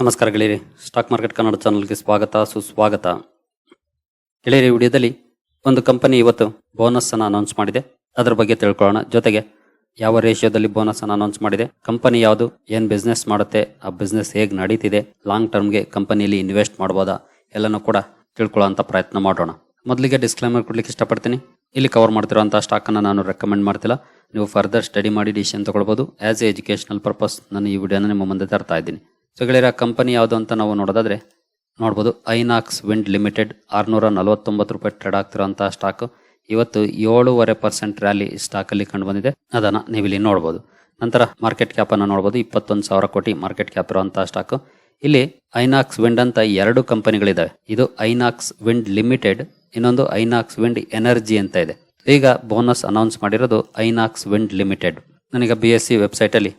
ನಮಸ್ಕಾರ ಗೆಳೆಯರಿ. Stock market Kannada ಚಾನಲ್ಗೆ ಸ್ವಾಗತ, ಸುಸ್ವಾಗತ. ಗೆಳೆಯರಿ ವಿಡಿಯೋದಲ್ಲಿ ಒಂದು ಕಂಪನಿ ಇವತ್ತು ಬೋನಸ್ ಅನ್ನು ಅನೌನ್ಸ್ ಮಾಡಿದೆ. ಅದರ ಬಗ್ಗೆ ತಿಳ್ಕೊಳ್ಳೋಣ. ಜೊತೆಗೆ ಯಾವ ರೇಷಿಯೋದಲ್ಲಿ ಬೋನಸ್ ಅನ್ನು ಅನೌನ್ಸ್ ಮಾಡಿದೆ, ಕಂಪನಿ ಯಾವುದು, ಏನು ಬಿಸ್ನೆಸ್ ಮಾಡುತ್ತೆ, ಆ ಬಿಸ್ನೆಸ್ ಹೇಗೆ ನಡೀತಿದೆ ಲಾಂಗ್ ಟರ್ಮ್ಗೆ ಕಂಪನಿಯಲ್ಲಿ ಇನ್ವೆಸ್ಟ್ ಮಾಡ್ಬೋದಾ, ಎಲ್ಲನೂ ಕೂಡ ತಿಳ್ಕೊಳ್ಳೋಂಥ ಪ್ರಯತ್ನ ಮಾಡೋಣ. ಮೊದಲಿಗೆ ಡಿಸ್ಕ್ಲೈಮರ್ ಕೊಡ್ಲಿಕ್ಕೆ ಇಷ್ಟಪಡ್ತೀನಿ. ಇಲ್ಲಿ ಕವರ್ ಮಾಡ್ತಿರೋಂಥ ಸ್ಟಾಕ್ ಅನ್ನ ನಾನು ರೆಕಮೆಂಡ್ ಮಾಡ್ತಿಲ್ಲ. ನೀವು ಫರ್ದರ್ ಸ್ಟಡಿ ಮಾಡಿ ಡಿಸಿಷನ್ ತಗೊಳ್ಬಹುದು ಆಸ್ ಎ ಎಜುಕೇಶನಲ್ ಪರ್ಪಸ್ ನಾನು ಈ ವಿಡಿಯೋನ ನಿಮ್ಮ ಮುಂದೆ ತರ್ತಾ ಇದ್ದೀನಿ. ಸೊ ಗೆಳೆಯರ ಕಂಪನಿ ಯಾವುದು ಅಂತ ನಾವು ನೋಡೋದಾದ್ರೆ ನೋಡ್ಬೋದು ಐನಾಕ್ಸ್ ವಿಂಡ್ ಲಿಮಿಟೆಡ್ ಆರುನೂರ ನಲವತ್ತೊಂಬತ್ತು ರೂಪಾಯಿ ಟ್ರೇಡ್ ಆಗ್ತಿರೋಂಥ ಸ್ಟಾಕ್ ಇವತ್ತು ಏಳೂವರೆ ಪರ್ಸೆಂಟ್ ರ್ಯಾಲಿ ಸ್ಟಾಕಲ್ಲಿ ಕಂಡು ಬಂದಿದೆ. ಅದನ್ನ ಇಲ್ಲಿ ನೋಡ್ಬೋದು. ನಂತರ ಮಾರ್ಕೆಟ್ ಕ್ಯಾಪನ್ನು ನೋಡ್ಬೋದು. ಇಪ್ಪತ್ತೊಂದು ಸಾವಿರ ಕೋಟಿ ಮಾರ್ಕೆಟ್ ಕ್ಯಾಪ್ ಇರುವಂಥ ಸ್ಟಾಕು ಇಲ್ಲಿ ಐನಾಕ್ಸ್ ವಿಂಡ್ ಅಂತ ಎರಡು ಕಂಪನಿಗಳಿದ್ದಾವೆ ಇದು ಐನಾಕ್ಸ್ ವಿಂಡ್ ಲಿಮಿಟೆಡ್, ಇನ್ನೊಂದು ಐನಾಕ್ಸ್ ವಿಂಡ್ ಎನರ್ಜಿ ಅಂತ ಇದೆ. ಈಗ ಬೋನಸ್ ಅನೌನ್ಸ್ ಮಾಡಿರೋದು ಐನಾಕ್ಸ್ ವಿಂಡ್ ಲಿಮಿಟೆಡ್. ನನಗೆ ಬಿ ಎಸ್ ಸಿ ವೆಬ್ಸೈಟ್ ಅಲ್ಲಿ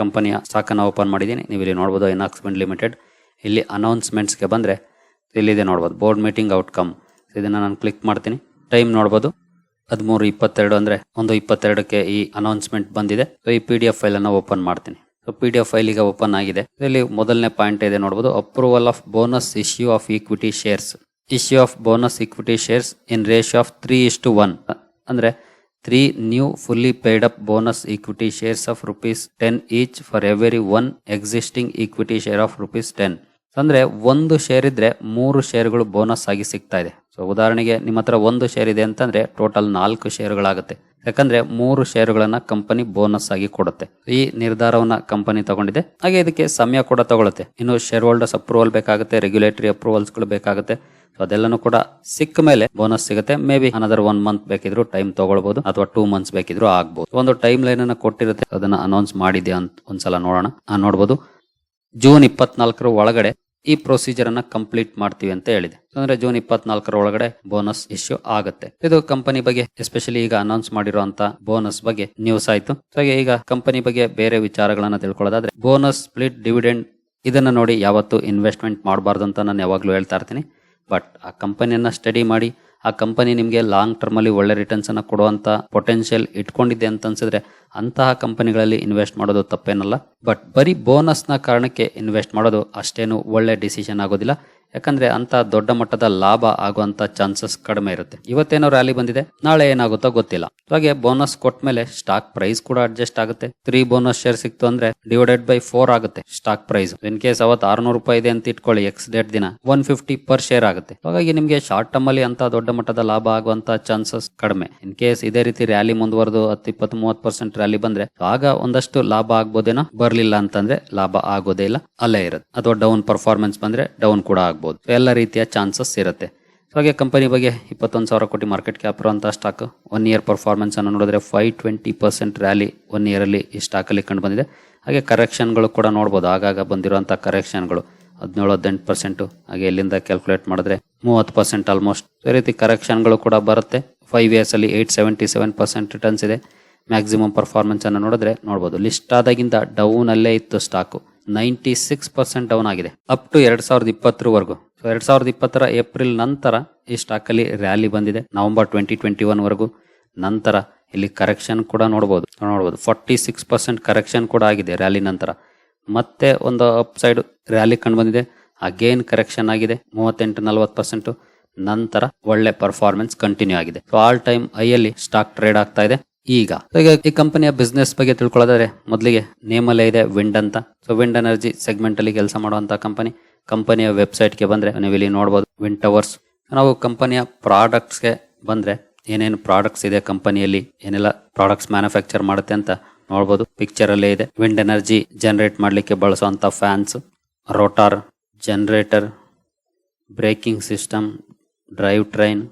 ಕಂಪನಿಯ ಸ್ಟಾಕನ್ನು ಓಪನ್ ಮಾಡಿದ್ದೀನಿ. ನೀವು ಇಲ್ಲಿ ನೋಡ್ಬೋದು ಇನಾಕ್ಸ್ಮೆಂಟ್ ಲಿಮಿಟೆಡ್ ಇಲ್ಲಿ ಅನೌನ್ಸ್ಮೆಂಟ್ಸ್ಗೆ ಬಂದರೆ ಇಲ್ಲಿದೆ ನೋಡ್ಬೋದು. ಬೋರ್ಡ್ ಮೀಟಿಂಗ್ ಔಟ್ಕಮ್ ಇದನ್ನು ನಾನು ಕ್ಲಿಕ್ ಮಾಡ್ತೀನಿ. ಟೈಮ್ ನೋಡ್ಬೋದು. ಹದಿಮೂರು ಇಪ್ಪತ್ತೆರಡು ಅಂದರೆ ಒಂದು ಇಪ್ಪತ್ತೆರಡಕ್ಕೆ ಈ ಅನೌನ್ಸ್ಮೆಂಟ್ ಬಂದಿದೆ. ಸೊ ಈ ಪಿ ಡಿ ಎಫ್ ಫೈಲನ್ನು ಓಪನ್ ಮಾಡ್ತೀನಿ. So P D F file ಈಗ ಓಪನ್ ಆಗಿದೆ. ಇಲ್ಲಿ ಮೊದಲನೇ ಪಾಯಿಂಟ್ ಇದೆ ನೋಡ್ಬೋದು. Approval of bonus issue of equity shares issue of bonus equity shares in ratio of three ಇಷ್ಟು ಒನ್ ಅಂದರೆ Three new fully paid up bonus equity shares of rupees 10 each for every one existing equity share of rupees 10. ಅಂದ್ರೆ ಒಂದು share ಇದ್ರೆ ಮೂರು ಶೇರ್ಗಳು bonus ಆಗಿ ಸಿಗ್ತಾ ಇದೆ. So ಉದಾಹರಣೆಗೆ ನಿಮ್ಮ ಹತ್ರ ಒಂದು ಶೇರ್ ಇದೆ ಅಂತಂದ್ರೆ ಟೋಟಲ್ ನಾಲ್ಕು ಶೇರುಗಳಾಗುತ್ತೆ ಯಾಕಂದ್ರೆ ಮೂರು ಶೇರುಗಳನ್ನ ಕಂಪನಿ ಬೋನಸ್ ಆಗಿ ಕೊಡುತ್ತೆ. ಈ ನಿರ್ಧಾರವನ್ನ ಕಂಪನಿ ತಗೊಂಡಿದೆ. ಹಾಗೆ ಇದಕ್ಕೆ ಸಮಯ ಕೂಡ ತಗೊಳುತ್ತೆ. ಇನ್ನು ಶೇರ್ ಹೋಲ್ಡರ್ಸ್ ಅಪ್ರೂವಲ್ ಬೇಕಾಗುತ್ತೆ ರೆಗ್ಯುಲೇಟರಿ ಅಪ್ರೂವಲ್ಸ್ಗಳು ಬೇಕಾಗುತ್ತೆ. ಸೊ ಅದೆಲ್ಲನೂ ಕೂಡ ಸಿಕ್ಕ ಮೇಲೆ ಬೋನಸ್ ಸಿಗುತ್ತೆ. May be another one month ಬೇಕಿದ್ರು ಟೈಮ್ ತಗೊಳ್ಬಹುದು ಅಥವಾ ಟೂ ಮಂತ್ಸ್ ಬೇಕಿದ್ರು ಆಗ್ಬಹುದು ಒಂದು ಟೈಮ್ ಲೈನ್ ಅನ್ನ ಕೊಟ್ಟಿರುತ್ತೆ. ಅದನ್ನ ಅನೌನ್ಸ್ ಮಾಡಿದೆ ಅಂತ ಒಂದ್ಸಲ ನೋಡೋಣ. ನೋಡಬಹುದು ಜೂನ್ ಇಪ್ಪತ್ನಾಲ್ಕರ ಒಳಗಡೆ ಈ ಪ್ರೊಸೀಜರ್ ಅನ್ನ ಕಂಪ್ಲೀಟ್ ಮಾಡ್ತೀವಿ ಅಂತ ಹೇಳಿದೆ. ಅಂದ್ರೆ ಜೂನ್ ಇಪ್ಪತ್ನಾಲ್ಕರ ಒಳಗಡೆ ಬೋನಸ್ ಇಶ್ಯೂ ಆಗುತ್ತೆ. ಇದು ಕಂಪನಿ ಬಗ್ಗೆ ಎಸ್ಪೆಷಲಿ ಈಗ ಅನೌನ್ಸ್ ಮಾಡಿರುವಂತ ಬೋನಸ್ ಬಗ್ಗೆ ನ್ಯೂಸ್ ಆಯ್ತು. ಹಾಗೆ ಈಗ ಕಂಪನಿ ಬಗ್ಗೆ ಬೇರೆ ವಿಚಾರಗಳನ್ನ ತಿಳ್ಕೊಳ್ಳೋದಾದ್ರೆ ಬೋನಸ್ ಸ್ಪ್ಲಿಟ್ ಡಿವಿಡೆಂಡ್ ಇದನ್ನ ನೋಡಿ ಯಾವತ್ತು ಇನ್ವೆಸ್ಟ್ಮೆಂಟ್ ಮಾಡಬಾರ್ದು ಅಂತ ನಾನು ಯಾವಾಗ್ಲೂ ಹೇಳ್ತಾ ಇರ್ತೀನಿ. ಬಟ್ ಆ ಕಂಪನಿಯನ್ನ ಸ್ಟಡಿ ಮಾಡಿ ಆ ಕಂಪನಿ ನಿಮಗೆ ಲಾಂಗ್ ಟರ್ಮಲ್ಲಿ ಒಳ್ಳೆ ರಿಟರ್ನ್ಸ್ ಕೊಡುವಂಥ ಪೊಟೆನ್ಷಿಯಲ್ ಇಟ್ಕೊಂಡಿದೆ ಅಂತ ಅನ್ಸಿದ್ರೆ ಅಂತಹ ಕಂಪನಿಗಳಲ್ಲಿ ಇನ್ವೆಸ್ಟ್ ಮಾಡೋದು ತಪ್ಪೇನಲ್ಲ. ಬಟ್ ಬರೀ ಬೋನಸ್ನ ಕಾರಣಕ್ಕೆ ಇನ್ವೆಸ್ಟ್ ಮಾಡೋದು ಅಷ್ಟೇನು ಒಳ್ಳೆ ಡಿಸಿಷನ್ ಆಗೋದಿಲ್ಲ. ಯಾಕಂದ್ರೆ ಅಂತ ದೊಡ್ಡ ಮಟ್ಟದ ಲಾಭ ಆಗುವಂತ ಚಾನ್ಸಸ್ ಕಡಿಮೆ ಇರುತ್ತೆ. ಇವತ್ತೇನೋ ರ್ಯಾಲಿ ಬಂದಿದೆ, ನಾಳೆ ಏನಾಗುತ್ತೋ ಗೊತ್ತಿಲ್ಲ. ಹಾಗೆ ಬೋನಸ್ ಕೊಟ್ಟ ಮೇಲೆ ಸ್ಟಾಕ್ ಪ್ರೈಸ್ ಕೂಡ ಅಡ್ಜಸ್ಟ್ ಆಗುತ್ತೆ. ತ್ರೀ ಬೋನಸ್ ಶೇರ್ ಸಿಕ್ತು ಅಂದ್ರೆ ಡಿವೈಡೆಡ್ ಬೈ ಫೋರ್ ಆಗುತ್ತೆ ಸ್ಟಾಕ್ ಪ್ರೈಸ್ ಇನ್ ಕೇಸ್ ಅವತ್ ಆರ್ನೂರು ರೂಪಾಯಿ ಇದೆ ಅಂತ ಇಟ್ಕೊಳ್ಳಿ ಎಕ್ಸ್ ಡೇಟ್ ದಿನ ಒನ್ ಫಿಫ್ಟಿ ಪರ್ ಶೇರ್ ಆಗುತ್ತೆ. ಹಾಗಾಗಿ ನಿಮಗೆ ಶಾರ್ಟ್ ಟರ್ಮ್ ಅಲ್ಲಿ ಅಂತ ದೊಡ್ಡ ಮಟ್ಟದ ಲಾಭ ಆಗುವಂತ ಚಾನ್ಸಸ್ ಕಡಿಮೆ. ಇನ್ ಕೇಸ್ ಇದೇ ರೀತಿ ರ್ಯಾಲಿ ಮುಂದುವರೆದು ಹತ್ತು ಇಪ್ಪತ್ತು ಮೂವತ್ತು ಪರ್ಸೆಂಟ್ ರ್ಯಾಲಿ ಬಂದ್ರೆ, ಆಗ ಒಂದಷ್ಟು ಲಾಭ ಆಗ್ಬೋದೇನೋ, ಬರ್ಲಿಲ್ಲ ಅಂತಂದ್ರೆ ಲಾಭ ಆಗೋದೇ ಇಲ್ಲ, ಅಲ್ಲೇ ಇರುತ್ತೆ. ಅಥವಾ ಡೌನ್ ಪರ್ಫಾರ್ಮೆನ್ಸ್ ಬಂದ್ರೆ ಡೌನ್ ಕೂಡ ಆಗ್ಬೋದು. So ಎಲ್ಲ ರೀತಿಯ ಚಾನ್ಸಸ್ ಇರುತ್ತೆ. ಸೊ ಹಾಗೆ ಕಂಪನಿ ಬಗ್ಗೆ ಇಪ್ಪತ್ತೊಂದು ಸಾವಿರ ಕೋಟಿ ಮಾರ್ಕೆಟ್ ಕ್ಯಾಪ್ ಇರುವಂಥ ಸ್ಟಾಕ್ ಒನ್ ಇಯರ್ ಪರ್ಫಾರ್ಮೆನ್ಸ್ ಅನ್ನು ನೋಡಿದ್ರೆ five twenty percent rally one ಇಯರಲ್ಲಿ ಈ ಸ್ಟಾಕಲ್ಲಿ ಕಂಡು ಬಂದಿದೆ. ಹಾಗೆ ಕರೆಕ್ಷನ್ಗಳು ಕೂಡ ನೋಡ್ಬೋದು. ಆಗಾಗ ಬಂದಿರುವಂಥ ಕರೆಕ್ಷನ್ಗಳು ಹದಿನೇಳು, ಹದಿನೆಂಟು ಪರ್ಸೆಂಟು ಹಾಗೆ ಇಲ್ಲಿಂದ ಕ್ಯಾಲ್ಕುಲೇಟ್ ಮಾಡಿದ್ರೆ ಮೂವತ್ತು ಪರ್ಸೆಂಟ್ ಆಲ್ಮೋಸ್ಟ್ ಈ ರೀತಿ ಕರೆಕ್ಷನ್ಗಳು ಕೂಡ ಬರುತ್ತೆ. ಫೈವ್ ಇಯರ್ಸ್ ಅಲ್ಲಿ eight seventy seven percent returns ಇದೆ. ಮ್ಯಾಕ್ಸಿಮಮ್ ಪರ್ಫಾರ್ಮೆನ್ಸನ್ನು ನೋಡಿದ್ರೆ ನೋಡ್ಬೋದು. ಲಿಸ್ಟ್ ಆದಾಗಿಂದ ಡೌನಲ್ಲೇ ಇತ್ತು stock ninety six percent down ಆಗಿದೆ. ಅಪ್ ಟು ಎರಡ್ ಸಾವಿರದ ಇಪ್ಪತ್ತರವರೆಗೂ. ಸೊ ಎರಡ್ ಸಾವಿರದ ಇಪ್ಪತ್ತರ ಏಪ್ರಿಲ್ ನಂತರ ಈ ಸ್ಟಾಕ್ ಅಲ್ಲಿ ರ್ಯಾಲಿ ಬಂದಿದೆ. ನವೆಂಬರ್ ಟ್ವೆಂಟಿ ಟ್ವೆಂಟಿ ಒನ್ ವರೆಗೂ. ನಂತರ ಇಲ್ಲಿ ಕರೆಕ್ಷನ್ ಕೂಡ ನೋಡಬಹುದು ನೋಡಬಹುದು ಫಾರ್ಟಿ ಸಿಕ್ಸ್ ಪರ್ಸೆಂಟ್ ಕರೆಕ್ಷನ್ ಕೂಡ ಆಗಿದೆ ರ್ಯಾಲಿ ನಂತರ. ಮತ್ತೆ ಒಂದು ಅಪ್ ಸೈಡ್ ರ್ಯಾಲಿ ಕಂಡು ಬಂದಿದೆ. ಅಗೇನ್ ಕರೆಕ್ಷನ್ ಆಗಿದೆ. ಮೂವತ್ತೆಂಟು ನಲವತ್ತು ಪರ್ಸೆಂಟ್ ನಂತರ ಒಳ್ಳೆ ಪರ್ಫಾರ್ಮೆನ್ಸ್ ಕಂಟಿನ್ಯೂ ಆಗಿದೆ. ಸೊ ಆಲ್ ಟೈಮ್ ಐ ಅಲ್ಲಿ ಸ್ಟಾಕ್ ಟ್ರೇಡ್ ಆಗ್ತಾ ಇದೆ. ಈಗ. ಈ ಕಂಪನಿಯ ಬಿಸ್ನೆಸ್ ಬಗ್ಗೆ ತಿಳ್ಕೊಳ್ಳೋದಾದ್ರೆ ಮೊದಲಿಗೆ ನೇಮಲ್ಲೇ ಇದೆ ವಿಂಡ್ ಅಂತ. ಸೊ ವಿಂಡ್ ಎನರ್ಜಿ ಸೆಗ್ಮೆಂಟ್ ಅಲ್ಲಿ ಕೆಲಸ ಮಾಡುವಂತ ಕಂಪನಿ ಕಂಪನಿಯ ವೆಬ್ಸೈಟ್ಗೆ ಬಂದ್ರೆ ನೀವು ಇಲ್ಲಿ ನೋಡಬಹುದು ವಿಂಡ್ ಟವರ್ಸ್ ನಾವು ಕಂಪನಿಯ ಪ್ರಾಡಕ್ಟ್ಸ್ಗೆ ಬಂದ್ರೆ ಏನೇನು ಪ್ರಾಡಕ್ಟ್ಸ್ ಇದೆ ಕಂಪನಿಯಲ್ಲಿ ಏನೆಲ್ಲ ಪ್ರಾಡಕ್ಟ್ಸ್ ಮ್ಯಾನುಫ್ಯಾಕ್ಚರ್ ಮಾಡುತ್ತೆ ಅಂತ ನೋಡಬಹುದು ಪಿಕ್ಚರ್ ಅಲ್ಲೇ ಇದೆ. ವಿಂಡ್ ಎನರ್ಜಿ ಜನರೇಟ್ ಮಾಡಲಿಕ್ಕೆ ಬಳಸುವಂತ fans rotor generator braking system drive train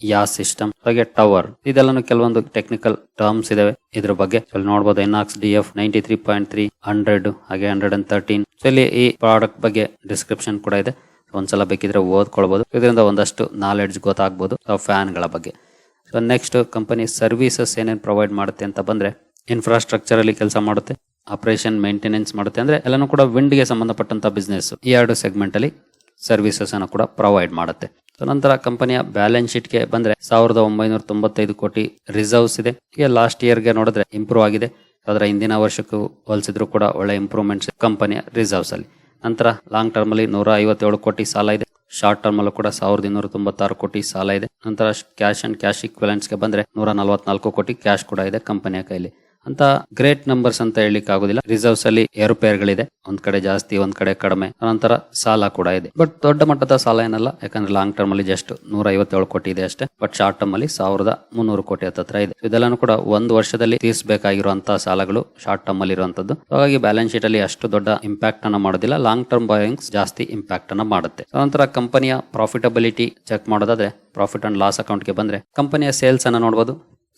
yaw system, ಹಾಗೆ ಟವರ್. ಇದೆಲ್ಲಾನು ಕೆಲವೊಂದು ಟೆಕ್ನಿಕಲ್ ಟರ್ಮ್ಸ್ ಇದಾವೆ. ಇದ್ರ ಬಗ್ಗೆ ನೋಡಬಹುದು Inox D F ninety three point three hundred ಹಾಗೆ ಹಂಡ್ರೆಡ್ ಅಂಡ್ ತರ್ಟೀನ್ ಇಲ್ಲಿ ಈ ಪ್ರಾಡಕ್ಟ್ ಬಗ್ಗೆ ಡಿಸ್ಕ್ರಿಪ್ಷನ್ ಕೂಡ ಇದೆ. ಒಂದ್ಸಲ ಬೇಕಿದ್ರೆ ಓದ್ಕೊಳ್ಬಹುದು ಇದರಿಂದ ಒಂದಷ್ಟು ನಾಲೆಡ್ಜ್ ಗೊತ್ತಾಗ್ಬೋದು ಫ್ಯಾನ್ಗಳ ಬಗ್ಗೆ. ಸೊ ನೆಕ್ಸ್ಟ್ ಕಂಪನಿ ಸರ್ವಿಸಸ್ ಏನೇನು ಪ್ರೊವೈಡ್ ಮಾಡುತ್ತೆ ಅಂತ ಬಂದ್ರೆ ಇನ್ಫ್ರಾಸ್ಟ್ರಕ್ಚರ್ ಅಲ್ಲಿ ಕೆಲಸ ಮಾಡುತ್ತೆ ಆಪರೇಷನ್ ಮೇಂಟೆನೆನ್ಸ್ ಮಾಡುತ್ತೆ. ಅಂದ್ರೆ ಎಲ್ಲಾನು ಕೂಡ ವಿಂಡ್ಗೆ ಸಂಬಂಧಪಟ್ಟಂತ ಬಿಸ್ನೆಸ್ ಈ ಎರಡು ಸೆಗ್ಮೆಂಟ್ ಅಲ್ಲಿ ಸರ್ವಿಸಸ್ ಅನ್ನು ಕೂಡ ಪ್ರೊವೈಡ್ ಮಾಡುತ್ತೆ. ಸೊ ನಂತರ ಕಂಪನಿಯ ಬ್ಯಾಲೆನ್ಸ್ ಶೀಟ್ಗೆ ಬಂದ್ರೆ ಸಾವಿರದ ಒಂಬೈನೂರ ತೊಂಬತ್ತೈದು ಕೋಟಿ ರಿಸರ್ವ್ಸ್ ಇದೆ. ಈಗ ಲಾಸ್ಟ್ ಇಯರ್ಗೆ ನೋಡಿದ್ರೆ ಇಂಪ್ರೂವ್ ಆಗಿದೆ. ಅದರ ಹಿಂದಿನ ವರ್ಷಕ್ಕೂ ಹೋಲಿಸಿದ್ರು ಕೂಡ ಒಳ್ಳೆ ಇಂಪ್ರೂವ್ಮೆಂಟ್ಸ್ ಕಂಪನಿಯ ರಿಸರ್ವ್ಸ್ ಅಲ್ಲಿ. ನಂತರ ಲಾಂಗ್ ಟರ್ಮ್ ಅಲ್ಲಿ ನೂರ ಐವತ್ತೇಳು ಕೋಟಿ ಸಾಲ ಇದೆ. ಶಾರ್ಟ್ ಟರ್ಮ್ ಅಲ್ಲೂ ಕೂಡ ಸಾವಿರದ ಇನ್ನೂರ ತೊಂಬತ್ತಾರು ಕೋಟಿ ಸಾಲ ಇದೆ. ನಂತರ ಕ್ಯಾಶ್ ಅಂಡ್ ಕ್ಯಾಶ್ಗೆ ಬಂದ್ರೆ ನೂರ ನಲವತ್ನಾಲ್ಕು ಕೋಟಿ ಕ್ಯಾಶ್ ಕೂಡ ಇದೆ ಕಂಪನಿಯ ಕೈಲಿ. ಅಂತ ಗ್ರೇಟ್ ನಂಬರ್ಸ್ ಅಂತ ಹೇಳಲಿಕ್ಕೆ ಆಗುದಿಲ್ಲ. ರಿಸರ್ವ್ಸ್ ಅಲ್ಲಿ ಏರುಪೇರುಗಳಿದೆ. ಒಂದ್ ಕಡೆ ಜಾಸ್ತಿ, ಒಂದ್ ಕಡೆ ಕಡಿಮೆ. ನಂತರ ಸಾಲ ಕೂಡ ಇದೆ. ಬಟ್ ದೊಡ್ಡ ಮಟ್ಟದ ಸಾಲ ಏನಲ್ಲ. ಯಾಕಂದ್ರೆ ಲಾಂಗ್ ಟರ್ಮ್ ಅಲ್ಲಿ ಜಸ್ಟ್ ನೂರ ಕೋಟಿ ಇದೆ ಅಷ್ಟೇ. ಬಟ್ ಶಾರ್ಟ್ ಟರ್ಮ್ ಅಲ್ಲಿ ಸಾವಿರದ ಮುನ್ನೂರು ಕೋಟಿ ಹತ್ತತ್ರ ಇದೆ. ಇದೆಲ್ಲಾನು ಕೂಡ ಒಂದು ವರ್ಷದಲ್ಲಿ ತೀರಿಸಬೇಕಾಗಿರುವಂತಹ ಸಾಲಗಳು ಶಾರ್ಟ್ ಟರ್ಮ್ ಅಲ್ಲಿ ಇರುವಂತದ್ದು. ಹಾಗಾಗಿ ಬ್ಯಾಲೆನ್ಸ್ ಶೀಟ್ ಅಲ್ಲಿ ಅಷ್ಟು ದೊಡ್ಡ ಇಂಪ್ಯಾಕ್ಟ್ ಅನ್ನ ಮಾಡೋದಿಲ್ಲ. ಲಾಂಗ್ ಟರ್ಮ್ ಬಾಯಿಂಗ್ಸ್ ಜಾಸ್ತಿ ಇಂಪ್ಯಾಕ್ಟ್ ಅನ್ನ ಮಾಡುತ್ತೆ. ನಂತರ ಕಂಪನಿಯ ಪ್ರಾಫಿಟಬಿಲಿಟಿ ಚೆಕ್ ಮಾಡೋದಾದ್ರೆ ಪ್ರಾಫಿಟ್ ಅಂಡ್ ಲಾಸ್ ಅಕೌಂಟ್ಗೆ ಬಂದ್ರೆ ಕಂಪನಿಯ ಸೇಲ್ಸ್ ಅನ್ನ ನೋಡಬಹುದು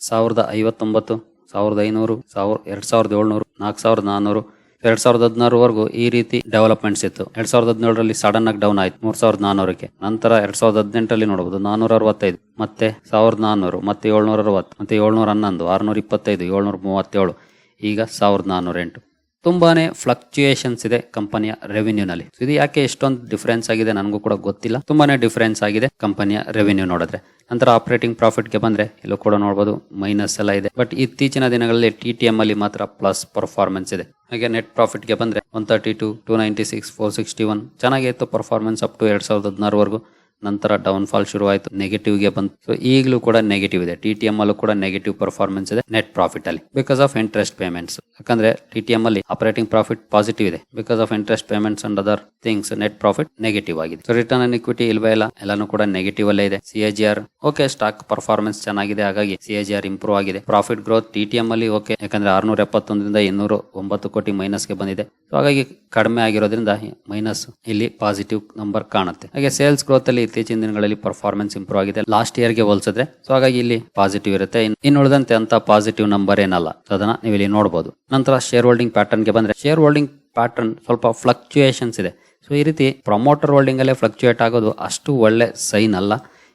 ಸಾವಿರದ ಐವತ್ತೊಂಬತ್ತು ಸಾವಿರದ ಐನೂರು, ಸಾವಿರ, ಎರಡ್ ಸಾವಿರದ ಏಳ್ನೂರು ನಾಲ್ಕು ಸಾವಿರದ ನಾನ್ನೂರು ಎರಡ್ ಸಾವಿರದ ಹದಿನಾರವರೆಗೂ ಈ ರೀತಿ ಡೆವಲಪ್ಮೆಂಟ್ಸ್ ಇತ್ತು. ಎರಡ್ ಸಾವಿರದ ಹದಿನೇಳರಲ್ಲಿ ಸಡನ್ ಆಗಿ ಡೌನ್ ಆಯ್ತು, ಮೂರ್ ಸಾವಿರದ ನಾನ್ನೂರಕ್ಕೆ ನಂತರ ಎರಡ್ ಸಾವಿರದ ಹದಿನೆಂಟರಲ್ಲಿ ನೋಡಬಹುದು ನಾನೂರ ಅರವತ್ತೈದು, ಮತ್ತೆ ಸಾವಿರದ ನಾನ್ನೂರು ಮತ್ತೆ ಏಳ್ನೂರ ಅರವತ್ತು, ಮತ್ತೆ ಏಳ್ನೂರ ಹನ್ನೊಂದು, ಆರ್ನೂರ ಇಪ್ಪತ್ತೈದು, ಏಳ್ನೂರ ಮೂವತ್ತೇಳು, ಈಗ ಸಾವಿರದ ನಾನ್ನೂರ ಎಂಟು. ತುಂಬಾನೇ ಫ್ಲಕ್ಚುಯೇಷನ್ಸ್ ಇದೆ ಕಂಪನಿಯ ರೆವಿನ್ಯೂನಲ್ಲಿ ಇದು ಯಾಕೆ ಎಷ್ಟೊಂದು ಡಿಫರೆನ್ಸ್ ಆಗಿದೆ ನನಗೂ ಕೂಡ ಗೊತ್ತಿಲ್ಲ. ತುಂಬಾನೇ ಡಿಫರೆನ್ಸ್ ಆಗಿದೆ ಕಂಪನಿಯ ರೆವಿನ್ಯೂ ನೋಡಿದ್ರೆ. ನಂತರ ಆಪರೇಟಿಂಗ್ ಪ್ರಾಫಿಟ್ಗೆ ಬಂದ್ರೆ ಇಲ್ಲೂ ಕೂಡ ನೋಡಬಹುದು ಮೈನಸ್ ಎಲ್ಲ ಇದೆ. ಬಟ್ ಇತ್ತೀಚಿನ ದಿನಗಳಲ್ಲಿ ಟಿ ಟಿ ಎಂ ಅಲ್ಲಿ ಮಾತ್ರ ಪ್ಲಸ್ ಪರ್ಫಾರ್ಮೆನ್ಸ್ ಇದೆ. ಹಾಗೆ ನೆಟ್ ಪ್ರಾಫಿಟ್ಗೆ ಬಂದ್ರೆ one thirty two two ninety six four sixty one ಚೆನ್ನಾಗಿತ್ತು ಪರ್ಫಾರ್ಮೆನ್ಸ್ ಅಪ್ ಟು ಎರಡ್ ಸಾವಿರದ ಹದಿನಾರವರೆಗೂ ನಂತರ ಡೌನ್ ಫಾಲ್ ಶುರುವಾಯಿತು ನೆಗೆಟಿವ್ಗೆ ಬಂತು. ಈಗಲೂ ಕೂಡ ನೆಗೆಟಿವ್ ಇದೆ. ಟಿ ಟಿ ಅಲ್ಲೂ ಕೂಡ ನೆಗೆಟಿವ್ ಪರ್ಫಾರ್ಮೆನ್ಸ್ ಇದೆ ನೆಟ್ ಪ್ರಾಫಿಟ್ ಅಲ್ಲಿ. ಬಿಕಾಸ್ ಆಫ್ ಇಂಟ್ರೆಸ್ಟ್ ಪೇಮೆಂಟ್ಸ್ ಯಾಕಂದ್ರೆ ಟಿ ಟಿ ಎಂ ಅಲ್ಲಿ ಆಪರೇಟಿಂಗ್ ಪ್ರಾಫಿಟ್ ಪಾಸಿಟಿವ್ ಇದೆ. Because of interest payments and other things net profit negative ಆಗಿದೆ. ಸೊ ರಿಟರ್ನ್ ಅನ್ ಇಕ್ವಿಟಿ ಇಲ್ವೇ ಇಲ್ಲ, ಎಲ್ಲಾನು ಕೂಡ ನೆಗೆಟಿವ್ ಅಲ್ಲೇ ಇದೆ. C A G R okay stock performance ಚೆನ್ನಾಗಿದೆ. ಹಾಗಾಗಿ C A G R improve ಆಗಿದೆ. Profit growth T T M ಅಲ್ಲಿ ಓಕೆ ಯಾಕಂದ್ರೆ ಆರ್ನೂರ ಎಪ್ಪತ್ತೊಂದರಿಂದ ಇನ್ನೂರ ಒಂಬತ್ತು ಕೋಟಿ ಮೈನಸ್ಗೆ ಬಂದಿದೆ. ಸೊ ಹಾಗಾಗಿ ಕಡಿಮೆ ಆಗಿರೋದ್ರಿಂದ ಮೈನಸ್ ಇಲ್ಲಿ ಪಾಸಿಟಿವ್ ನಂಬರ್ ಕಾಣುತ್ತೆ. ಹಾಗೆ ಸೇಲ್ಸ್ ಗ್ರೋತ್ ಅಲ್ಲಿ ಇತ್ತೀಚಿನ ದಿನಗಳಲ್ಲಿ ಪರ್ಫಾರ್ಮೆನ್ಸ್ ಇಂಪ್ರೂವ್ ಆಗಿದೆ. ಲಾಸ್ಟ್ ಇಯರ್ಗೆ ಹೋಲಿಸಿದ್ರೆ ಸೊ ಹಾಗಾಗಿ ಇಲ್ಲಿ ಪಾಸಿಟಿವ್ ಇರುತ್ತೆ. ಇನ್ನು ಉಳಿದಂತೆ ಅಂತ ಪಾಸಿಟಿವ್ ನಂಬರ್ ಏನಲ್ಲ. ಅದನ್ನ ನೀವು ಇಲ್ಲಿ ನೋಡಬಹುದು ನಂತರ ಶೇರ್ ಹೋಲ್ಡಿಂಗ್ ಪ್ಯಾಟರ್ನ್ಗೆ ಬಂದ್ರೆ ಶೇರ್ ಹೋಲ್ಡಿಂಗ್ ಪ್ಯಾಟರ್ನ್ ಸ್ವಲ್ಪ ಫ್ಲಕ್ಚುಯೇಷನ್ಸ್ ಇದೆ. ಸೊ ಈ ರೀತಿ ಪ್ರಮೋಟರ್ ಹೋಲ್ಡಿಂಗ್ ಅಲ್ಲೇ ಫ್ಲಕ್ಚುಯೇಟ್ ಆಗೋದು ಅಷ್ಟು ಒಳ್ಳೆ ಸೈನ್ ಅಲ್ಲ.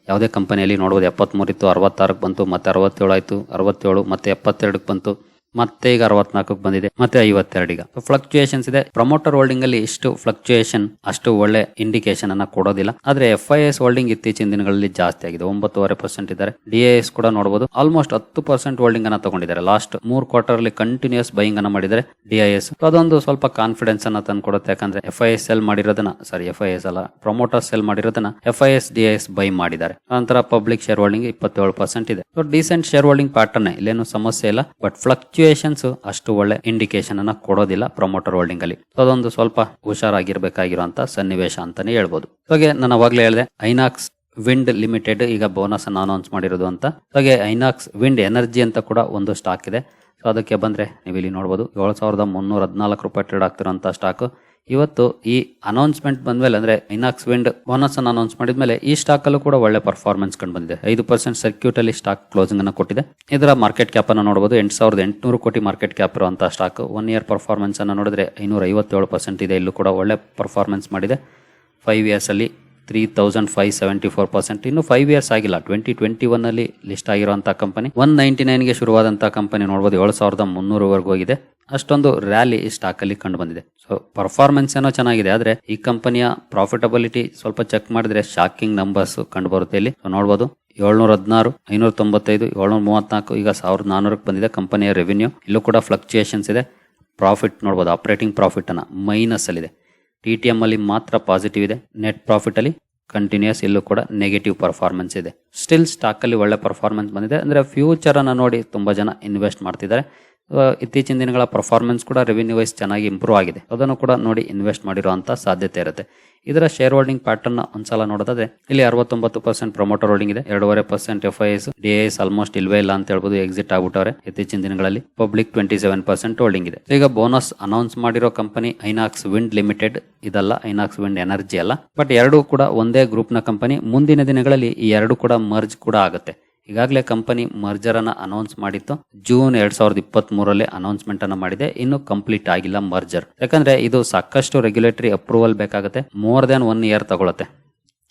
ಯಾವುದೇ ಕಂಪನಿಯಲ್ಲಿ ನೋಡಬಹುದು ಎಪ್ಪತ್ಮೂರು ಇತ್ತು ಅರವತ್ತಾರಕ್ಕೆ ಬಂತು, ಮತ್ತೆ ಅರವತ್ತೇಳು ಆಯಿತು ಅರವತ್ತೇಳು, ಮತ್ತೆ ಎಪ್ಪತ್ತೆರಡಕ್ಕೆ ಬಂತು. ಮತ್ತೆ ಈಗ ಅರವತ್ನಾಲ್ಕಕ್ಕೆ ಬಂದಿದೆ, ಮತ್ತೆ ಐವತ್ತೆರಡೀಗ. ಫ್ಲಕ್ಚುಯೇಷನ್ಸ್ ಇದೆ. ಪ್ರಮೋಟರ್ ಹೋಲ್ಡಿಂಗ್ ಅಲ್ಲಿ ಇಷ್ಟು ಫ್ಲಕ್ಚುಯೇಷನ್ ಅಷ್ಟು ಒಳ್ಳೆ ಇಂಡಿಕೇಶನ್ ಅನ್ನ ಕೊಡೋದಿಲ್ಲ. ಆದ್ರೆ ಎಫ್ ಐ ಎಸ್ ಹೋಲ್ಡಿಂಗ್ ಇತ್ತೀಚಿನ ದಿನಗಳಲ್ಲಿ ಜಾಸ್ತಿ ಆಗಿದೆ. ಒಂಬತ್ತುವರೆ ಪರ್ಸೆಂಟ್ ಇದ್ದಾರೆ. ಡಿ ಎಸ್ ಕೂಡ ನೋಡಬಹುದು ಆಲ್ಮೋಸ್ಟ್ ಹತ್ತು ಪರ್ಸೆಂಟ್ ಹೋಲ್ಡಿಂಗ್ ಅನ್ನ ತಗೊಂಡಿದ್ದಾರೆ. ಲಾಸ್ಟ್ ಮೂರ್ ಕ್ವಾರ್ಟರ್ ಅಲ್ಲಿ ಕಂಟಿನ್ಯೂಸ್ ಬೈಯಿಂಗ್ ಅನ್ನ ಮಾಡಿದರೆ ಡಿ ಐ ಎಸ್ ಅದೊಂದು ಸ್ವಲ್ಪ ಕಾನ್ಫಿಡೆನ್ಸ್ ಅನ್ನ ತಂದ್ಕೊಡುತ್ತೆ ಯಾಕಂದ್ರೆ ಎಫ್ ಐ ಎಸ್ ಸೆಲ್ ಮಾಡಿರೋದನ್ನ ಸಾರಿ ಎಫ್ ಐ ಎಸ್ ಅಲ್ಲ ಪ್ರಮೋಟರ್ ಸೆಲ್ ಮಾಡಿರೋದನ್ನ F I S D I S buy ಮಾಡಿದ್ದಾರೆ. ನಂತರ ಪಬ್ಲಿಕ್ ಶೇರ್ ಹೋಲ್ಡಿಂಗ್ ಇಪ್ಪತ್ತೇಳು ಪರ್ಸೆಂಟ್ ಇದೆ. ಡಿಸೆಂಟ್ ಶೇರ್ ಹೋಲ್ಡಿಂಗ್ ಪ್ಯಾಟರ್ನ್ ಇಲ್ಲೇನು ಸಮಸ್ಯೆ ಇಲ್ಲ. ಬಟ್ ಫ್ಲಕ್ಚುಯೇಷನ್ಸ್ ಅಷ್ಟು ಒಳ್ಳೆ ಇಂಡಿಕೇಶನ್ ಅನ್ನ ಕೊಡೋದಿಲ್ಲ ಪ್ರಮೋಟರ್ ಹೋಲ್ಡಿಂಗ್ ಅಲ್ಲಿ. ಅದೊಂದು ಸ್ವಲ್ಪ ಹುಷಾರಾಗಿರ್ಬೇಕಾಗಿರುವಂತ ಸನ್ನಿವೇಶ ಅಂತಾನೆ ಹೇಳ್ಬೋದು. ಹಾಗೆ ನಾನು ಅವಾಗ್ಲೇ ಹೇಳಿದೆ ಐನಾಕ್ಸ್ ವಿಂಡ್ ಲಿಮಿಟೆಡ್ ಈಗ ಬೋನಸ್ ಅನ್ನು ಅನೌನ್ಸ್ ಮಾಡಿರೋದು ಅಂತ. ಹಾಗೆ ಐನಾಕ್ಸ್ ವಿಂಡ್ ಎನರ್ಜಿ ಅಂತ ಕೂಡ ಒಂದು ಸ್ಟಾಕ್ ಇದೆ. ಸೊ ಅದಕ್ಕೆ ಬಂದ್ರೆ ನೀವು ಇಲ್ಲಿ ನೋಡಬಹುದು ಏಳು ಸಾವಿರದ ಮುನ್ನೂರ ಹದಿನಾಲ್ಕು ರೂಪಾಯಿ ಟ್ರೇಡ್ ಆಗ್ತಿರೋಂಥ ಸ್ಟಾಕ್ ಇವತ್ತು ಈ ಅನೌನ್ಸ್ಮೆಂಟ್ ಬಂದ್ಮೇಲೆ ಅಂದ್ರೆ ಇನಾಕ್ಸ್ ವಿಂಡ್ ಬೋನಸ್ ಅನ್ನು ಅನೌನ್ಸ್ ಮಾಡಿದ ಮೇಲೆ ಈ ಸ್ಟಾಕ್ ಅಲ್ಲೂ ಕೂಡ ಒಳ್ಳೆ ಪರ್ಫಾರ್ಮೆನ್ಸ್ ಕಂಡು ಬಂದಿದೆ. ಐದು ಪರ್ಸೆಂಟ್ ಸರ್ಕ್ಯೂಟ್ ಅಲ್ಲಿ ಸ್ಟಾಕ್ ಕ್ಲೋಸಿಂಗ್ ಅನ್ನು ಕೊಟ್ಟಿದೆ. ಇದರ ಮಾರ್ಕೆಟ್ ಕ್ಯಾಪ್ ಅನ್ನು ನೋಡಬಹುದು ಎಂಟು ಸಾವಿರದ ಎಂಟುನೂರು ಕೋಟಿ ಮಾರ್ಕೆಟ್ ಕ್ಯಾಪ್ ಇರುವಂತಹ ಸ್ಟಾಕ್ ಒನ್ ಇಯರ್ ಪರ್ಫಾರ್ಮೆನ್ಸ್ ಅನ್ನು ನೋಡಿದ್ರೆ ಐನೂರ ಐವತ್ತೇಳು ಪರ್ಸೆಂಟ್ ಇದೆ. ಇಲ್ಲೂ ಕೂಡ ಒಳ್ಳೆ ಪರ್ಫಾರ್ಮೆನ್ಸ್ ಮಾಡಿದೆ. ಫೈವ್ ಇಯರ್ಸ್ ಅಲ್ಲಿ three thousand five seventy four percent ಇನ್ನು ಫೈವ್ ಇಯರ್ಸ್ ಆಗಿಲ್ಲ. ಟ್ವೆಂಟಿ ಟ್ವೆಂಟಿ ಒನ್ ಅಲ್ಲಿ ಲಿಸ್ಟ್ ಆಗಿರುವಂತಹ ಕಂಪನಿ ಒನ್ ನೈಂಟಿ ನೈನ್ಗೆ ಶುರುವಾದಂತಹ ಕಂಪನಿ ನೋಡಬಹುದು ಏಳು ಸಾವಿರದ ಮುನ್ನೂರವರೆಗೂ ಹೋಗಿದೆ ಅಷ್ಟೊಂದು ರ್ಯಾಲಿ ಸ್ಟಾಕ್ ಅಲ್ಲಿ ಕಂಡು ಬಂದಿದೆ. ಸೊ ಪರ್ಫಾರ್ಮೆನ್ಸ್ ಏನೋ ಚೆನ್ನಾಗಿದೆ. ಆದ್ರೆ ಈ ಕಂಪನಿಯ ಪ್ರಾಫಿಟಬಿಲಿಟಿ ಸ್ವಲ್ಪ ಚೆಕ್ ಮಾಡಿದ್ರೆ ಶಾಕಿಂಗ್ ನಂಬರ್ಸ್ ಕಂಡು ಬರುತ್ತೆ ಇಲ್ಲಿ. ನೋಡಬಹುದು ಏಳ್ನೂರ ಹದಿನಾರು ಐನೂರ ತೊಂಬತ್ತೈದು ಏಳ್ನೂರ ಮೂವತ್ನಾಲ್ಕು ಈಗ ಸಾವಿರದ ನಾನ್ನೂರಕ್ಕೆ ಬಂದಿದೆ ಕಂಪನಿಯ ರೆವಿನ್ಯೂ ಇಲ್ಲೂ ಕೂಡ ಫ್ಲಕ್ಚುಯೇಷನ್ಸ್ ಇದೆ. ಪ್ರಾಫಿಟ್ ನೋಡಬಹುದು ಆಪರೇಟಿಂಗ್ ಪ್ರಾಫಿಟ್ ಅನ್ನ ಮೈನಸ್ ಅಲ್ಲಿದೆ. ಟಿ ಟಿ ಎಮ್ಮಲ್ಲಿ ಅಲ್ಲಿ ಮಾತ್ರ ಪಾಸಿಟಿವ್ ಇದೆ. ನೆಟ್ ಪ್ರಾಫಿಟ್ ಅಲ್ಲಿ ಕಂಟಿನ್ಯೂಸ್ ಇಲ್ಲೂ ಕೂಡ ನೆಗೆಟಿವ್ ಪರ್ಫಾರ್ಮೆನ್ಸ್ ಇದೆ. ಸ್ಟಿಲ್ ಸ್ಟಾಕ್ ಅಲ್ಲಿ ಒಳ್ಳೆ ಪರ್ಫಾರ್ಮೆನ್ಸ್ ಬಂದಿದೆ. ಅಂದ್ರೆ ಫ್ಯೂಚರ್ ಅನ್ನ ನೋಡಿ ತುಂಬಾ ಜನ ಇನ್ವೆಸ್ಟ್ ಮಾಡ್ತಿದ್ದಾರೆ. ಇತ್ತೀಚಿನ ದಿನಗಳ ಪರ್ಫಾರ್ಮೆನ್ಸ್ ಕೂಡ ರೆವಿನ್ಯೂ ವೈಸ್ ಚೆನ್ನಾಗಿ ಇಂಪ್ರೂವ್ ಆಗಿದೆ. ಅದನ್ನು ಕೂಡ ನೋಡಿ ಇನ್ವೆಸ್ಟ್ ಮಾಡಿರುವಂತಹ ಸಾಧ್ಯತೆ ಇರುತ್ತೆ. ಇದರ ಶೇರ್ ಹೋಲ್ಡಿಂಗ್ ಪ್ಯಾಟರ್ನ್ ಒಂದ್ಸಲ ನೋಡೋದಾದ್ರೆ, ಇಲ್ಲಿ ಅರವತ್ತೊಂಬತ್ತು ಪರ್ಸೆಂಟ್ ಪ್ರಮೋಟರ್ ಹೋಲ್ಡಿಂಗ್ ಇದೆ. ಎರಡೂವರೆ percent F I S D S almost ಇಲ್ವೇ ಇಲ್ಲ ಅಂತ ಹೇಳ್ಬೋದು ಎಕ್ಸಿಟ್ ಆಗ್ಬಿಟ್ಟವ್ರೆ ಇತ್ತೀಚಿನ ದಿನಗಳಲ್ಲಿ. Public twenty seven percent holding ಇದೆ. ಈಗ ಬೋನಸ್ ಅನೌನ್ಸ್ ಮಾಡಿರೋ ಕಂಪನಿ ಐನಾಕ್ಸ್ ವಿಂಡ್ ಲಿಮಿಟೆಡ್ ಇದಲ್ಲ. ಐನಾಕ್ಸ್ ವಿಂಡ್ ಎನರ್ಜಿ ಅಲ್ಲ. ಬಟ್ ಎರಡೂ ಕೂಡ ಒಂದೇ ಗ್ರೂಪ್ನ ಕಂಪನಿ ಮುಂದಿನ ದಿನಗಳಲ್ಲಿ ಈ ಎರಡು ಕೂಡ ಮರ್ಜ್ ಕೂಡ ಆಗುತ್ತೆ. ಈಗಾಗಲೇ ಕಂಪನಿ ಮರ್ಜರ್ ಅನ್ನ ಅನೌನ್ಸ್ ಮಾಡಿತ್ತು. ಜೂನ್ ಎರಡ್ ಸಾವಿರದ ಇಪ್ಪತ್ತ್ ಮೂರರಲ್ಲಿ ಅನೌನ್ಸ್ಮೆಂಟ್ ಅನ್ನ ಮಾಡಿದೆ. ಇನ್ನು ಕಂಪ್ಲೀಟ್ ಆಗಿಲ್ಲ ಮರ್ಜರ್. ಯಾಕಂದ್ರೆ ಇದು ಸಾಕಷ್ಟು ರೆಗ್ಯುಲೇಟರಿ ಅಪ್ರೂವಲ್ ಬೇಕಾಗುತ್ತೆ. ಮೋರ್ ದನ್ ಒನ್ ಇಯರ್ ತಗೊಳುತ್ತೆ.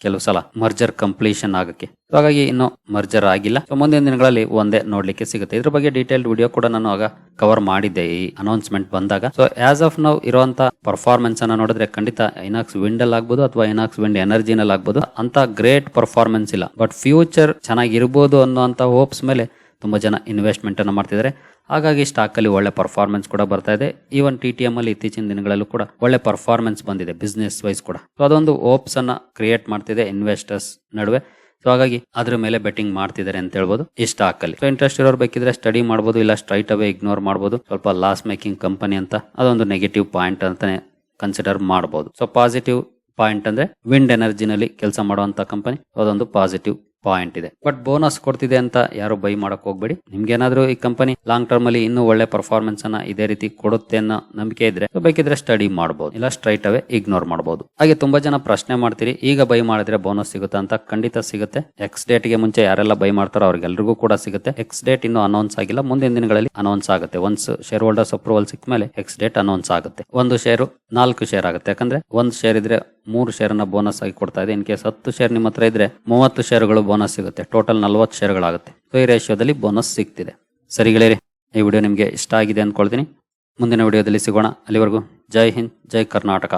ಕೆಲವು ಸಲ ಮರ್ಜರ್ ಕಂಪ್ಲೀಷನ್ ಆಗಕ್ಕೆ. ಹಾಗಾಗಿ ಇನ್ನು ಮರ್ಜರ್ ಆಗಿಲ್ಲ. ಮುಂದಿನ ದಿನಗಳಲ್ಲಿ ಒಂದೇ ನೋಡ್ಲಿಕ್ಕೆ ಸಿಗುತ್ತೆ. ಇದ್ರ ಬಗ್ಗೆ ಡೀಟೇಲ್ಡ್ ವಿಡಿಯೋ ಕೂಡ ನಾನು ಆಗ ಕವರ್ ಮಾಡಿದ್ದೆ ಈ ಅನೌನ್ಸ್ಮೆಂಟ್ ಬಂದಾಗ. ಸೊ ಆಸ್ ಆಫ್ ನಾವು ಇರುವಂತ ಪರ್ಫಾರ್ಮೆನ್ಸ್ ಅನ್ನ ನೋಡಿದ್ರೆ ಖಂಡಿತ ಐನಾಕ್ಸ್ ವಿಂಡ್ ಅಲ್ಲಿ ಆಗ್ಬೋದು ಅಥವಾ ಐನಾಕ್ಸ್ ವಿಂಡ್ ಎನರ್ಜಿನಲ್ಲಿ ಆಗ್ಬೋದು ಅಂತ ಗ್ರೇಟ್ ಪರ್ಫಾರ್ಮೆನ್ಸ್ ಇಲ್ಲ. ಬಟ್ ಫ್ಯೂಚರ್ ಚೆನ್ನಾಗಿರ್ಬೋದು ಅನ್ನೋ ಹೋಪ್ಸ್ ಮೇಲೆ ತುಂಬ ಜನ ಇನ್ವೆಸ್ಟ್ಮೆಂಟನ್ನು ಮಾಡ್ತಿದ್ದಾರೆ ಹಾಗಾಗಿ ಸ್ಟಾಕ್ ಅಲ್ಲಿ ಒಳ್ಳೆ ಪರ್ಫಾರ್ಮೆನ್ಸ್ ಕೂಡ ಬರ್ತಾ ಇದೆ. ಈವನ್ ಟಿ ಟಿ ಎಂ ಅಲ್ಲಿ ಇತ್ತೀಚಿನ ದಿನಗಳಲ್ಲೂ ಕೂಡ ಒಳ್ಳೆ ಪರ್ಫಾರ್ಮೆನ್ಸ್ ಬಂದಿದೆ ಬಿಸ್ನೆಸ್ ವೈಸ್ ಕೂಡ. ಸೊ ಅದೊಂದು ಓಪ್ಸನ್ನು ಕ್ರಿಯೇಟ್ ಮಾಡ್ತಿದೆ ಇನ್ವೆಸ್ಟರ್ಸ್ ನಡುವೆ. ಸೊ ಹಾಗಾಗಿ ಅದ್ರ ಮೇಲೆ ಬೆಟ್ಟಿಂಗ್ ಮಾಡ್ತಿದ್ದಾರೆ ಅಂತ ಹೇಳ್ಬೋದು ಈ ಸ್ಟಾಕ್ ಅಲ್ಲಿ. ಸೊ ಇಂಟ್ರೆಸ್ಟ್ ಇರೋರು ಬೇಕಿದ್ರೆ ಸ್ಟಡಿ ಮಾಡ್ಬೋದು, ಇಲ್ಲ ಸ್ಟ್ರೈಟ್ ಅವೇ ಇಗ್ನೋರ್ ಮಾಡ್ಬೋದು. ಸ್ವಲ್ಪ ಲಾಸ್ ಮೇಕಿಂಗ್ ಕಂಪನಿ ಅಂತ ಅದೊಂದು ನೆಗೆಟಿವ್ ಪಾಯಿಂಟ್ ಅಂತಾನೆ ಕನ್ಸಿಡರ್ ಮಾಡಬಹುದು ಸೊ ಪಾಸಿಟಿವ್ ಪಾಯಿಂಟ್ ಅಂದ್ರೆ ವಿಂಡ್ ಎನರ್ಜಿನಲ್ಲಿ ಕೆಲಸ ಮಾಡುವಂತ ಕಂಪನಿ ಅದೊಂದು ಪಾಸಿಟಿವ್ ಪಾಯಿಂಟ್ ಇದೆ. ಬಟ್ ಬೋನಸ್ ಕೊಡ್ತಿದೆ ಅಂತ ಯಾರು ಬೈ ಮಾಡಕ್ ಹೋಗ್ಬೇಡಿ. ಏನಾದ್ರು ಈ ಕಂಪನಿ ಲಾಂಗ್ ಟರ್ಮ್ ಅಲ್ಲಿ ಇನ್ನೂ ಒಳ್ಳೆ ಪರ್ಫಾರ್ಮೆನ್ಸ್ ಅನ್ನ ಇದೇ ರೀತಿ ಕೊಡುತ್ತೆ ಅನ್ನೋ ನಂಬಿಕೆ ಇದ್ರೆ ಬೇಕಿದ್ರೆ ಸ್ಟಡಿ ಮಾಡಬಹುದು ಇಲ್ಲ ಸ್ಟ್ರೈಟ್ ಅವೇ ಇಗ್ನೋರ್ ಮಾಡಬಹುದು ಹಾಗೆ ತುಂಬಾ ಜನ ಪ್ರಶ್ನೆ ಮಾಡ್ತೀರಿ, ಈಗ ಬೈ ಮಾಡಿದ್ರೆ ಬೋನಸ್ ಸಿಗುತ್ತಾ ಅಂತ ಖಂಡಿತ ಸಿಗುತ್ತೆ. ಎಕ್ಸ್ ಡೇಟ್ಗೆ ಮುಂಚೆ ಯಾರೆಲ್ಲ ಬೈ ಮಾಡ್ತಾರೋ ಅವ್ರಿಗೆಲ್ರಿಗೂ ಕೂಡ ಸಿಗುತ್ತೆ. ಎಕ್ಸ್ ಡೇಟ್ ಇನ್ನು ಅನೌನ್ಸ್ ಆಗಿಲ್ಲ. ಮುಂದಿನ ದಿನಗಳಲ್ಲಿ ಅನೌನ್ಸ್ ಆಗುತ್ತೆ. ಒನ್ಸ್ ಶೇರ್ ಹೋಲ್ಡರ್ಸ್ ಅಪ್ರೂವಲ್ ಸಿಕ್ಕ ಮೇಲೆ ಎಕ್ಸ್ ಡೇಟ್ ಅನೌನ್ಸ್ ಆಗುತ್ತೆ. ಒಂದು ಶೇರು ನಾಲ್ಕು ಶೇರ್ ಆಗುತ್ತೆ. ಯಾಕಂದ್ರೆ ಒಂದು ಶೇರ್ ಇದ್ರೆ ಮೂರು ಶೇರ್ ಅನ್ನ ಬೋನಸ್ ಆಗಿ ಕೊಡ್ತಾ ಇದೆ. ಇನ್ ಕೇಸ್ ಹತ್ತು ಶೇರ್ ನಿಮ್ಮ ಹತ್ರ ಇದ್ರೆ ಮೂವತ್ತು ಶೇರ್ಗಳು ಬೋನಸ್ ಸಿಗುತ್ತೆ. ಟೋಟಲ್ ನಲ್ವತ್ತು ಶೇರ್ಗಳಾಗುತ್ತೆ ಸೊ ಈ ರೇಷಿಯೋದಲ್ಲಿ ಬೋನಸ್ ಸಿಗ್ತಿದೆ. ಸರಿ ಗೆಳೆಯರಿ, ಈ ವಿಡಿಯೋ ನಿಮಗೆ ಇಷ್ಟ ಆಗಿದೆ ಅಂದ್ಕೊಳ್ತೀನಿ. ಮುಂದಿನ ವಿಡಿಯೋದಲ್ಲಿ ಸಿಗೋಣ. ಅಲ್ಲಿವರೆಗೂ ಜೈ ಹಿಂದ್, ಜೈ ಕರ್ನಾಟಕ.